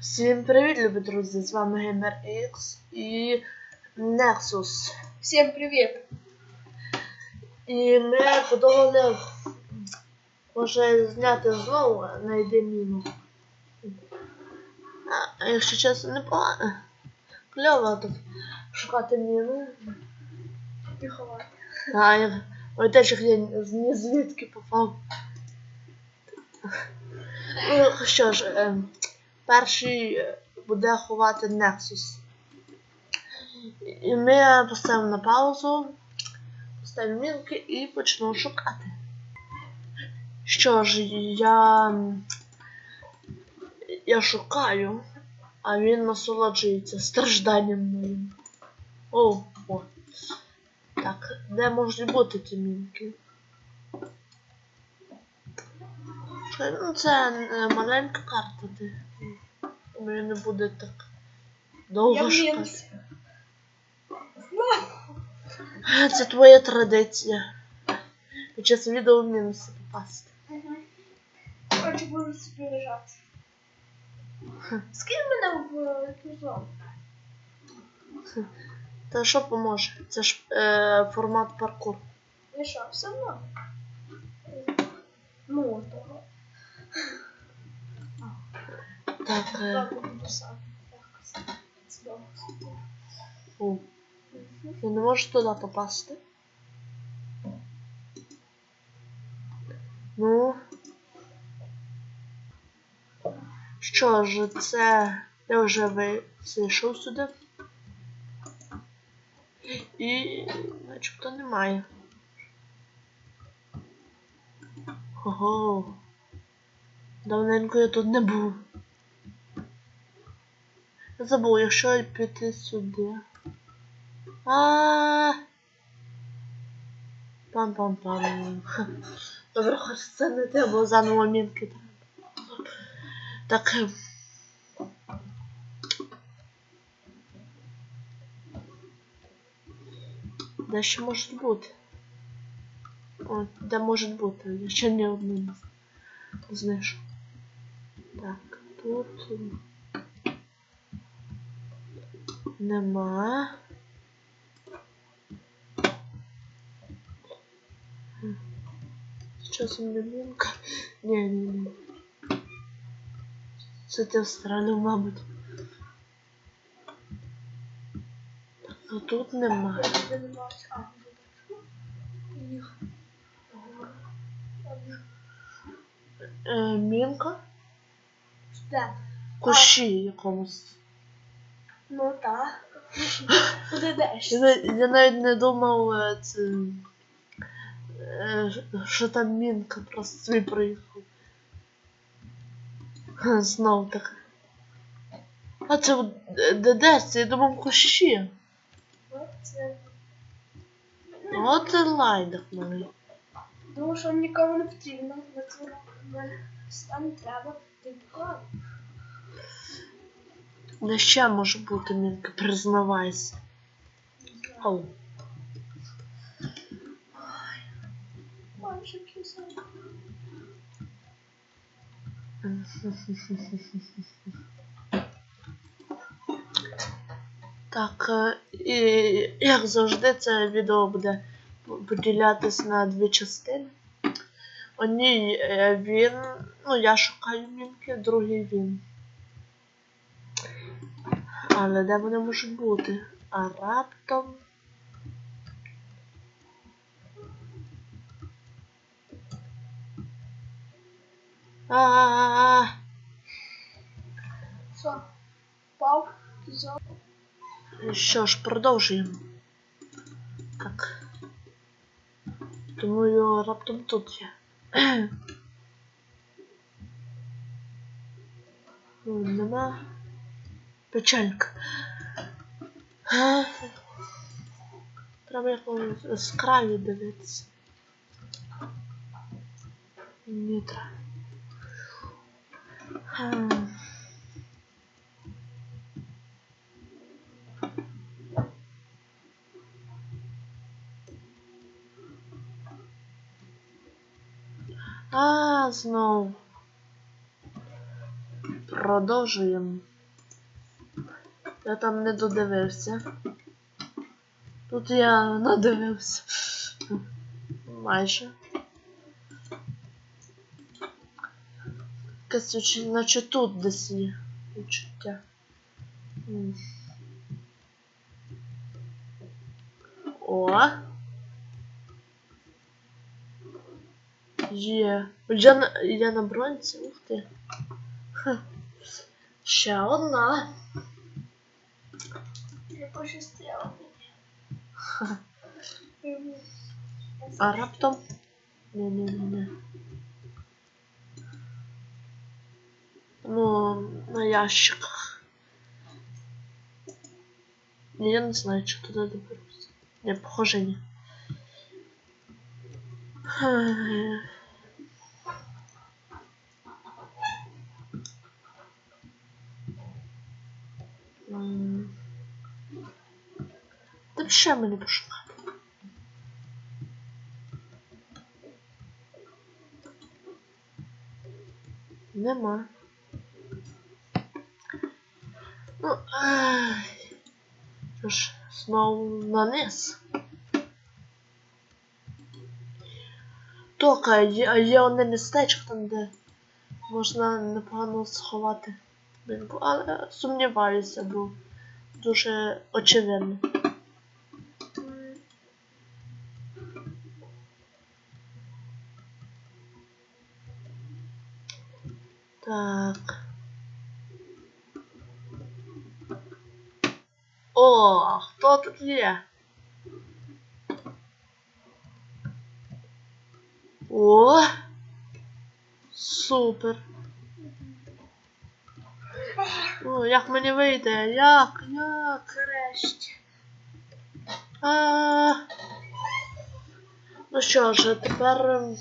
Всім привіт, любі друзі! З вами GamerX і Nexus. Всем привет! І ми подумали, може зняти знову найди міну. А, якщо чесно, непогано. Кльово тут шукати міни. І ховати. А я як я ні звідки попав. Ну що ж, е, перший е, буде ховати Nexus. І ми поставимо на паузу, поставимо мінки і почнемо шукати. Що ж, я. Я шукаю, а він насолоджується стражданням моїм. О, о. Так, де можуть бути ті мінки? Ну, це е, маленька карта, де мені не буде так довго шукати. Це твоя традиція. Під час відео в мінуси попасти. Хочу буду собі лежати. Скинь мене в е, ту. Та що поможе? Це ж е, формат паркур. І що, все одно? Ну, того. Так. Так, це довго. не можу туди попасти. Ну. Що ж, це я вже ви- зайшов сюди. І начебто немає. Ого. Давненько я тут не був. Забув, якщо піти сюди. А. Пам-пам-пам. Добре, хоч це не те, бо заново мінки треба. Так. Де ще може бути? О, де може бути? Я ще ні одну не знайшов. Так, тут. Нема. Часом не мінка. Ні, ні, ні. Це ти встралив, мабуть. Так, а тут нема. Я не бачу. А, не Е, мінка? Де? Кущі якомусь. Ну так. Куди деш? Я, навіть- не думав, е, це, е, що там мінка просто свій проїхав. Ха, Знов так. А це е, де це? Я думав кущі. Це... От і лайдак малий. Тому що нікому не потрібно. Стані треба. Ти покажеш. Де ще може бути мінка, признавайся. Ау. Так, е, і як завжди, це відео буде поділятись на дві частини. Одній е, він, ну я шукаю мінки, в другій він. Але де вони можуть бути? А раптом. А-а-а! Що? Ж, продовжуємо. Так. Думаю, раптом тут. Ну, Нема. Печалька. А, Треба якось з краю дивитися. Треба. Хм. А. Продовжуємо. Я там не додивився. Тут я надивився. Майже. Якесь наче тут десь є відчуття. О. Є. Я на, я на бронці, ух ти. Ха. Ще одна. Я пощастила Ха. мені. А раптом. Не-не-не. Ну, на ящиках. Ні, я не знаю, чи туди доберуся. Не, похоже, ні. Ех. М. Ще мене пошукати. Нема. Ну, ай. Що ж, знову на низ. Тока, є, є одне містечко там, де можна непогано сховати але сумніваюся, бо дуже очевидно. О, хто тут є? О! Супер. О, як мені вийде? Як? Як? Нарешті. А... Ну що ж, тепер. ем,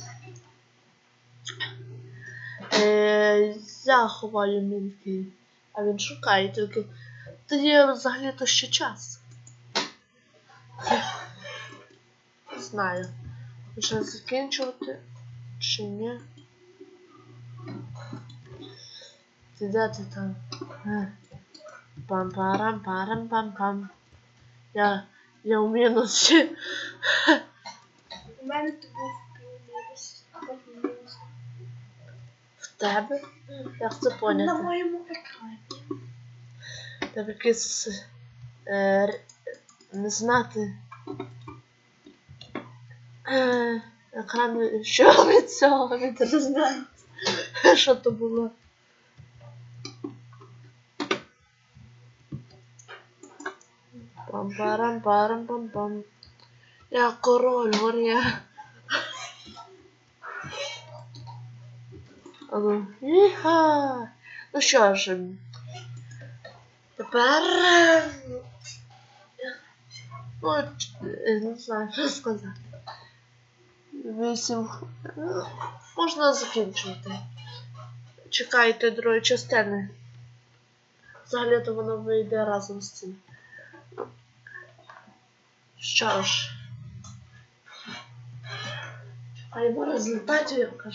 Е, я ховаю мінки, а він шукає тільки. Тоді взагалі-то ще час. Не знаю. Вже закінчувати чи ні. Ти де ти там? Е. Пам-парам, парам, пам пам Я, я в мінусі. У мене то був мінус, а потім мінус. В тебе? Як це На моєму екрані. В Тебе е, не знати. Е, екран що від цього від не знаю. Що то було? Пам-парам, парам, пам пам Я король, горя. Іха. Ну що ж, тепер. ч- е, не знаю, що сказати. Вісім. Можна закінчувати. Чекайте другої частини. Взагалі то воно вийде разом з цим. Що ж. Хай в результаті, як кажу.